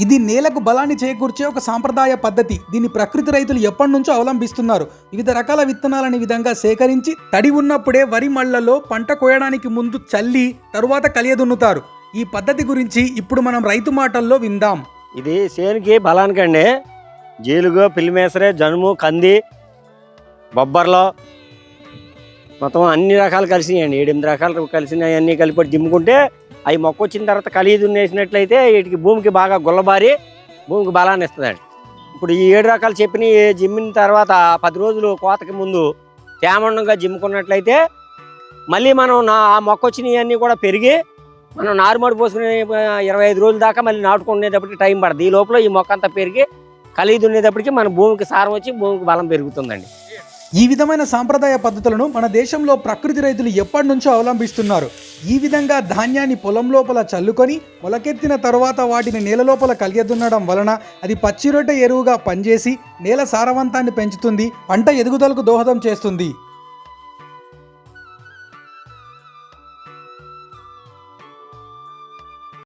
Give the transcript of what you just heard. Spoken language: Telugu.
ఇది నేలకు బలాన్ని చేకూర్చే ఒక సాంప్రదాయ పద్ధతి. దీన్ని ప్రకృతి రైతులు ఎప్పటి నుంచో అవలంబిస్తున్నారు. వివిధ రకాల విత్తనాలని విధంగా సేకరించి తడి ఉన్నప్పుడే వరి మళ్ళలో పంట కోయడానికి ముందు చల్లి తరువాత కలియదున్నుతారు. ఈ పద్ధతి గురించి ఇప్పుడు మనం రైతు మాటల్లో విందాం. ఇది సేనుకి బలానికండి. జీలుగు పిల్లిమేసరే జనుము కంది బొబ్బర్లో మొత్తం అన్ని రకాలు కలిసినాయండి. ఎనిమిది రకాలు కలిసినాయి అన్నీ కలిపి దిమ్ముకుంటే అవి మొక్క వచ్చిన తర్వాత కలిగి దున్నేసినట్లయితే వీటికి భూమికి బాగా గుల్లబారి భూమికి బలాన్ని ఇస్తుందండి. ఇప్పుడు ఈ ఏడు రకాలు చెప్పిన జిమ్మిన తర్వాత పది రోజులు కోతకి ముందు తేమండంగా జిమ్ముకున్నట్లయితే మళ్ళీ మనం నా ఆ మొక్క వచ్చినవన్నీ కూడా పెరిగి మనం నారుమడి పోసుకునే ఇరవై ఐదు రోజుల దాకా మళ్ళీ నాటుకునేటప్పటికి టైం పడుతుంది ఈ లోపల ఈ మొక్క అంతా పెరిగి కలిగి దున్నేటప్పటికి మన భూమికి సారం వచ్చి భూమికి బలం పెరుగుతుందండి. ఈ విధమైన సాంప్రదాయ పద్ధతులను మన దేశంలో ప్రకృతి రైతులు ఎప్పటి నుంచో అవలంబిస్తున్నారు. ఈ విధంగా ధాన్యాన్ని పొలం లోపల చల్లుకొని మొలకెత్తిన తరువాత వాటిని నేల లోపల కలియదున్నడం వలన అది పచ్చిరొట్టె ఎరువుగా పనిచేసి నేల సారవంతాన్ని పెంచుతుంది పంట ఎదుగుదలకు దోహదం చేస్తుంది.